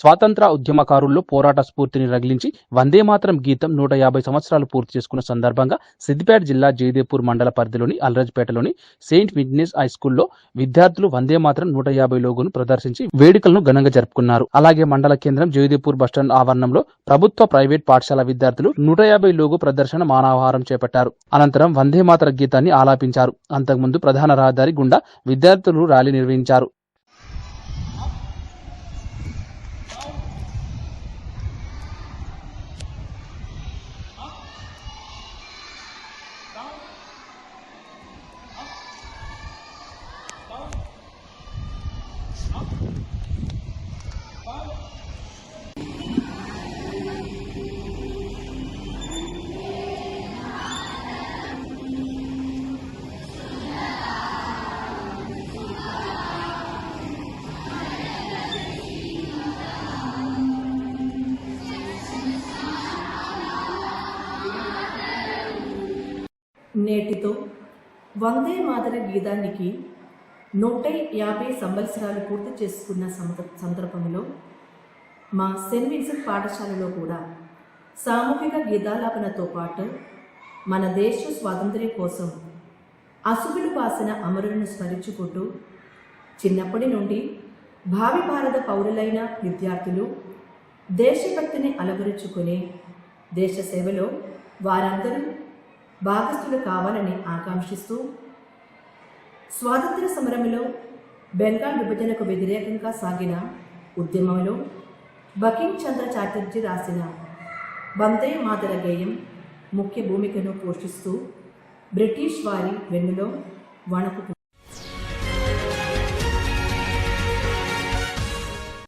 స్వాతంత్ర ఉద్యమకారుల్లో పోరాట స్ఫూర్తిని రగిలించి వందే మాత్రం గీతం నూట యాభై సంవత్సరాలు పూర్తి చేసుకున్న సందర్భంగా సిద్దిపేట జిల్లా జయదేపూర్ మండల పరిధిలోని అల్రాజ్పేటలోని సెయింట్ విగ్నేస్ హై స్కూల్లో విద్యార్థులు వందే మాత్రం నూట యాభై లోగోను ప్రదర్శించి వేడుకలను ఘనంగా జరుపుకున్నారు. అలాగే మండల కేంద్రం జయదేపూర్ బస్టాండ్ ఆవరణంలో ప్రభుత్వ ప్రైవేట్ పాఠశాల విద్యార్థులు నూట యాభై లోగో ప్రదర్శన మానవహారం చేపట్టారు. అనంతరం వందే మాతర గీతాన్ని ఆలాపించారు. అంతకుముందు ప్రధాన రహదారి గుండా విద్యార్థులు ర్యాలీ నిర్వహించారు. నేటితో వందే మాతర గీతానికి నూట యాభై సంవత్సరాలు పూర్తి చేసుకున్న సంద- సందర్భంలో మా సెయింట్ విన్సెంట్ పాఠశాలలో కూడా సామూహిక గీతాలాపనతో పాటు మన దేశ స్వాతంత్ర్యం కోసం అసుగులు పాసిన అమరులను స్మరించుకుంటూ చిన్నప్పటి నుండి భావి భారత పౌరులైన విద్యార్థులు దేశభక్తిని అలవరుచుకుని దేశ సేవలో వారందరూ భాగస్థులు కావాలని ఆకాంక్షిస్తూ స్వాతంత్ర సమరంలో బెంగాల్ విభజనకు వ్యతిరేకంగా సాగిన ఉద్యమంలో బకిం చంద్ర చాటర్జీ రాసిన వందే మాతర గేయం ముఖ్య భూమికను పోషిస్తూ బ్రిటిష్ వారి వెన్నులో వణుకు